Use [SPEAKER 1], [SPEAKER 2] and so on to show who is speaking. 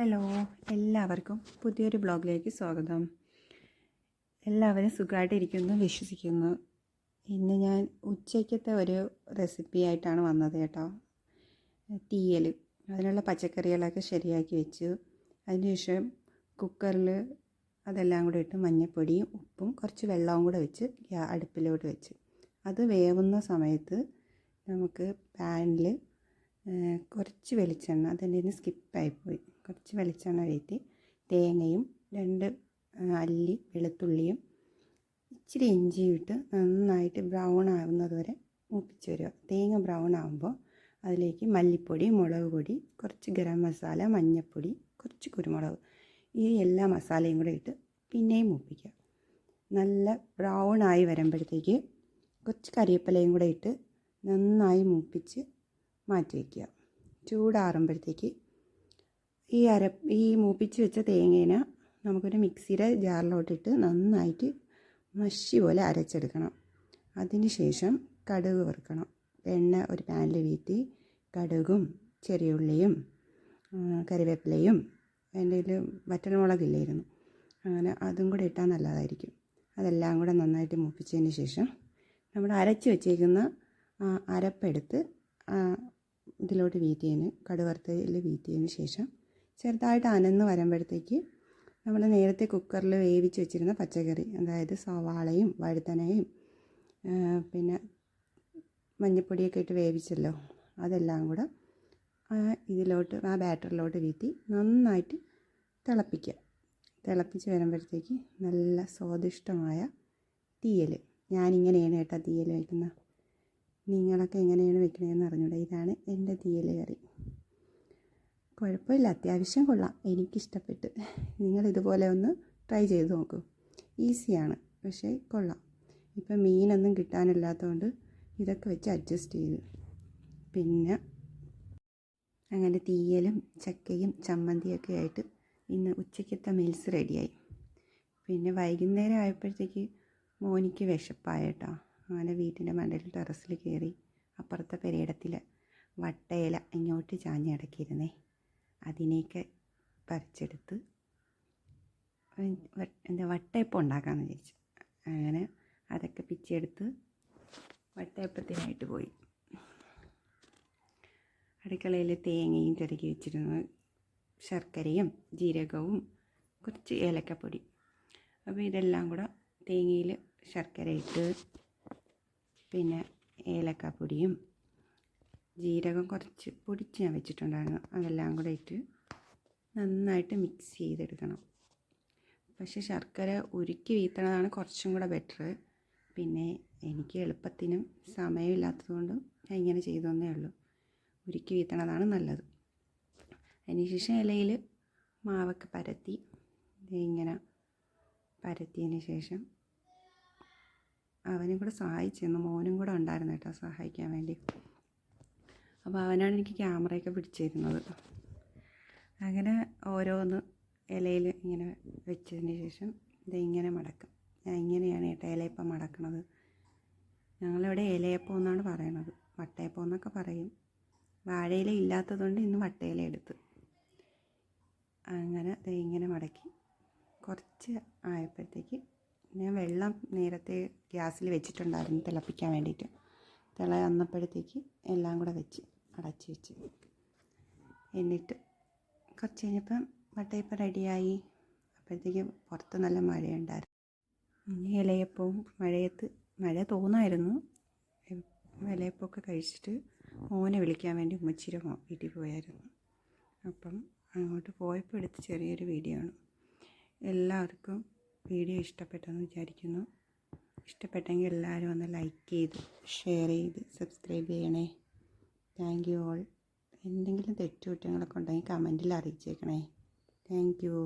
[SPEAKER 1] Hello എല്ലാവർക്കും പുതിയൊരു ബ്ലോഗിലേക്ക് സ്വാഗതം. എല്ലാവരും സുഖമായിട്ടിരിക്കുന്നു വിശ്വസിക്കുന്നു. ഇന്ന് ഞാൻ ഉച്ചയ്ക്കത്തെ ഒരു റെസിപ്പി ആയിട്ടാണ് വന്നത് കേട്ടോ. തീയൽ അതിനുള്ള പച്ചക്കറികളൊക്കെ ശരിയാക്കി വെച്ചു. അതിനുശേഷം കുക്കറിൽ അതെല്ലാം കൂടെ ഇട്ട് മഞ്ഞൾപ്പൊടിയും ഉപ്പും കുറച്ച് വെള്ളവും കൂടെ വെച്ച് അടുപ്പിലോട്ട് വെച്ച്. അത് വേവുന്ന സമയത്ത് നമുക്ക് പാനിൽ കുറച്ച് വെളിച്ചെണ്ണ അതെന്റെ സ്കിപ്പായിപ്പോയി. കുറച്ച് വെളിച്ചെണ്ണ ഒഴിച്ച് തേങ്ങയും രണ്ട് അല്ലി വെളുത്തുള്ളിയും ഇച്ചിരി ഇഞ്ചിയും ഇട്ട് നന്നായിട്ട് ബ്രൗൺ ആവുന്നത് വരെ മൂപ്പിച്ച് വരിക. തേങ്ങ ബ്രൗൺ ആകുമ്പോൾ അതിലേക്ക് മല്ലിപ്പൊടി മുളക് പൊടി കുറച്ച് ഗരം മസാല മഞ്ഞൾപ്പൊടി കുറച്ച് കുരുമുളക് ഈ എല്ലാ മസാലയും കൂടെ ഇട്ട് പിന്നെയും മൂപ്പിക്കുക. നല്ല ബ്രൗൺ ആയി വരുമ്പോഴത്തേക്ക് കുറച്ച് കറിവേപ്പിലയും കൂടെ ഇട്ട് നന്നായി മൂപ്പിച്ച് മാറ്റി വയ്ക്കുക. ചൂടാറുമ്പോഴത്തേക്ക് ഈ അര ഈ മൂപ്പിച്ച് വെച്ച തേങ്ങേനെ നമുക്കൊരു മിക്സിയുടെ ജാറിലോട്ടിട്ട് നന്നായിട്ട് മഷി പോലെ അരച്ചെടുക്കണം. അതിന് ശേഷം കടുക് വറുക്കണം. എണ്ണ ഒരു പാനിൽ വീത്തി കടുകും ചെറിയ ഉള്ളിയും ആ, കറിവേപ്പിലയും എന്റെ കയ്യിൽ വറ്റൽമുളകില്ലായിരുന്നു അങ്ങനെ അതും കൂടെ ഇട്ടാൽ നല്ലതായിരിക്കും. അതെല്ലാം കൂടെ നന്നായിട്ട് മൂപ്പിച്ചതിന് ശേഷം നമ്മൾ അരച്ച് വെച്ചേക്കുന്ന അരപ്പെടുത്ത് ഇതിലോട്ട് വീത്തിയതിന് കടുവറുത്തതിൽ വീത്തിയതിന് ശേഷം ചെറുതായിട്ട് അനന്ന് വരുമ്പോഴത്തേക്ക് നമ്മൾ നേരത്തെ കുക്കറിൽ വേവിച്ച് വെച്ചിരുന്ന പച്ചക്കറി അതായത് സവാളയും വഴുതനയും പിന്നെ മഞ്ഞൾപ്പൊടിയൊക്കെ ഇട്ട് വേവിച്ചല്ലോ അതെല്ലാം കൂടെ ഇതിലോട്ട് ആ ബാറ്ററിലോട്ട് വീത്തി നന്നായിട്ട് തിളപ്പിക്കുക. തിളപ്പിച്ച് വരുമ്പോഴത്തേക്ക് നല്ല സ്വാദിഷ്ടമായ തീയൽ ഞാനിങ്ങനെയാണ് കേട്ടോ തീയൽ വയ്ക്കുന്നത് നിങ്ങളൊക്കെ എങ്ങനെയാണ് വെക്കണതെന്ന് അറിഞ്ഞൂടെ. ഇതാണ് എന്റെ തീയൽ കറി. കുഴപ്പമില്ല. അത്യാവശ്യം കൊള്ളാം. എനിക്കിഷ്ടപ്പെട്ട്. നിങ്ങൾ ഇതുപോലെ ഒന്ന് ട്രൈ ചെയ്ത് നോക്കൂ. ഈസിയാണ്. പക്ഷേ കൊള്ളാം. ഇപ്പം മീനൊന്നും കിട്ടാനില്ലാത്തതുകൊണ്ട് ഇതൊക്കെ വെച്ച് അഡ്ജസ്റ്റ് ചെയ്ത്. പിന്നെ അങ്ങനെ തീയലും ചക്കയും ചമ്മന്തിയൊക്കെ ആയിട്ട് ഇന്ന് ഉച്ചയ്ക്കത്തെ മീൽസ് റെഡിയായി. പിന്നെ വൈകുന്നേരം ആയപ്പോഴത്തേക്ക് മോനിക്ക് വിശപ്പായ കേട്ടോ അങ്ങനെ വീട്ടിന്റെ മണ്ടയിൽ ടെറസിൽ കയറി അപ്പുറത്തെ പെരയിടത്തിൽ വട്ടയില ഇങ്ങോട്ട് ചാഞ്ഞ് കിടക്കിയിരുന്നേ. അതിനെയൊക്കെ പറിച്ചെടുത്ത് എന്താ വട്ടയപ്പം ഉണ്ടാക്കാമെന്ന് വിചാരിച്ചു. അങ്ങനെ അതൊക്കെ പിച്ചെടുത്ത് വട്ടയപ്പത്തിനായിട്ട് പോയി. അടുക്കളയിൽ തേങ്ങയും ചിരകി വെച്ചിരുന്നു ശർക്കരയും ജീരകവും കുറച്ച് ഏലക്കപ്പൊടി. അപ്പോൾ ഇതെല്ലാം കൂടെ തേങ്ങയിൽ ശർക്കര ഇട്ട് പിന്നെ ഏലക്കാപ്പൊടിയും ജീരകം കുറച്ച് പൊടിച്ച് ഞാൻ വെച്ചിട്ടുണ്ടായിരുന്നു. അതെല്ലാം കൂടെ ഇട്ട് നന്നായിട്ട് മിക്സ് ചെയ്തെടുക്കണം. പക്ഷേ ശർക്കര ഉരുക്കി വീത്തണതാണ് കുറച്ചും കൂടെ ബെറ്റർ പിന്നെ എനിക്ക് എളുപ്പത്തിനും സമയമില്ലാത്തതുകൊണ്ടും ഞാൻ ഇങ്ങനെ ചെയ്തതന്നേ ഉള്ളൂ. ഉരുക്കി വീത്തണതാണ് നല്ലത്. അതിനുശേഷം ഇലയിൽ മാവൊക്കെ പരത്തി ഇങ്ങനെ പരത്തിയതിന് ശേഷം അവനും കൂടെ സഹായിച്ചിരുന്നു മോനും കൂടെ ഉണ്ടായിരുന്നു കേട്ടോ സഹായിക്കാൻ വേണ്ടി. അപ്പോൾ അവനാണ് എനിക്ക് ക്യാമറയൊക്കെ പിടിച്ചു തരുന്നത് അങ്ങനെ ഓരോന്ന് ഇലയിൽ ഇങ്ങനെ വെച്ചതിന് ശേഷം ഇത് ഇങ്ങനെ മടക്കും. ഞാൻ ഇങ്ങനെയാണ് കേട്ടോ ഇലയപ്പം മടക്കണത്. ഞങ്ങളിവിടെ ഇലയപ്പം എന്നാണ് പറയണത്. വട്ടയപ്പം എന്നൊക്കെ പറയും. വാഴയില ഇല്ലാത്തതുകൊണ്ട് ഇന്ന് വട്ടയില എടുത്ത്. അങ്ങനെ ഇങ്ങനെ മടക്കി. കുറച്ച് ആയപ്പോഴത്തേക്ക് ഞാൻ വെള്ളം നേരത്തെ ഗ്യാസിൽ വെച്ചിട്ടുണ്ടായിരുന്നു തിളപ്പിക്കാൻ വേണ്ടിയിട്ട്. തിള വന്നപ്പോഴത്തേക്ക് എല്ലാം കൂടെ വെച്ച് അടച്ച് വെച്ച് എന്നിട്ട് കുറച്ച് കഴിഞ്ഞപ്പം വട്ടയപ്പം റെഡിയായി. അപ്പോഴത്തേക്ക് പുറത്ത് നല്ല മഴയുണ്ടായിരുന്നു. ഇനി ഇലയപ്പവും മഴയത്ത് മഴ തോന്നായിരുന്നു. ഇലയപ്പമൊക്കെ കഴിച്ചിട്ട് മോനെ വിളിക്കാൻ വേണ്ടി ഉമ്മച്ചിര വീട്ടിൽ പോയായിരുന്നു. അപ്പം അങ്ങോട്ട് പോയപ്പോൾ എടുത്ത് ചെറിയൊരു വീഡിയോ ആണ്. എല്ലാവർക്കും വീഡിയോ ഇഷ്ടപ്പെട്ടെന്ന് വിചാരിക്കുന്നു. ഇഷ്ടപ്പെട്ടെങ്കിൽ എല്ലാവരും ഒന്ന് ലൈക്ക് ചെയ്ത് ഷെയർ ചെയ്ത് സബ്സ്ക്രൈബ് ചെയ്യണേ. താങ്ക് യു ഓൾ എന്തെങ്കിലും തെറ്റുകുറ്റങ്ങളൊക്കെ ഉണ്ടെങ്കിൽ കമന്റിൽ അറിയിച്ചേക്കണേ. Thank you